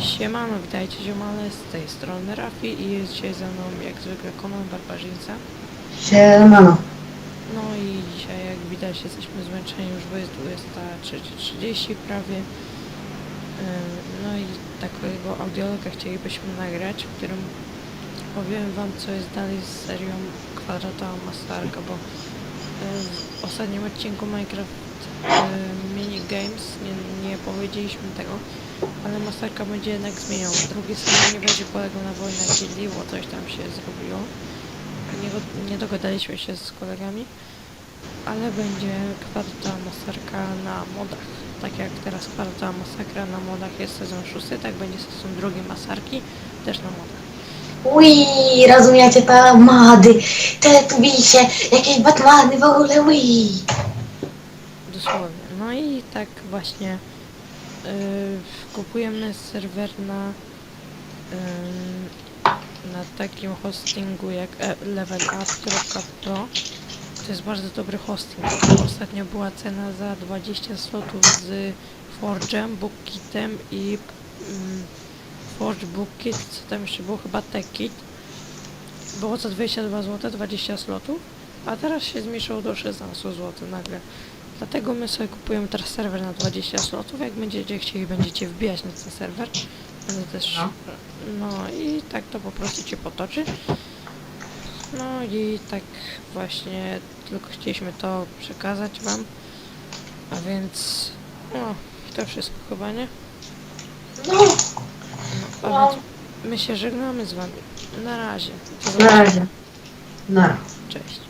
Siemano, witajcie ziomale, z tej strony Rafi i jest dzisiaj ze mną jak zwykle Konon Barbarzyńca. Siemano. No i dzisiaj jak widać jesteśmy zmęczeni już, bo jest 23.30 prawie. No i takiego audiologa chcielibyśmy nagrać, w którym powiem wam co jest dalej z serią Kwadratowa Mastarka, bo y, w ostatnim odcinku Minecraft y, Mini Games nie, nie powiedzieliśmy tego, ale Mastarka będzie jednak zmieniał. Drugi sezon nie będzie polegał na wojnie gildii, bo coś tam się zrobiło. Nie, nie dogadaliśmy się z kolegami, ale będzie kwarta masakra na modach. Tak jak teraz kwarta masakra na modach jest sezon szósty, tak będzie sezon drugi masarki też na modach. Ui, rozumiecie te mody, te tubisie, jakieś Batmany w ogóle, ui. Dosłownie. No i tak właśnie kupujemy serwer na na takim hostingu jak e- levelup.pro To jest bardzo dobry hosting. Ostatnio była cena za 20 slotów z Forge'em, BookKitem i Forge BookKit, co tam jeszcze było, chyba TechKit. Było za 22 zł, 20 slotów, a teraz się zmniejszyło do 16 zł nagle. Dlatego my sobie kupujemy teraz serwer na 20 slotów. Jak będziecie chcieli, będziecie wbijać na ten serwer. Będę też. No. No i tak to po prostu cię potoczy. No i tak właśnie tylko chcieliśmy to przekazać wam. A więc. No, to wszystko chyba, nie? No, No, a No. więc my się żegnamy z wami. Na razie. Na razie. Na razie. Cześć.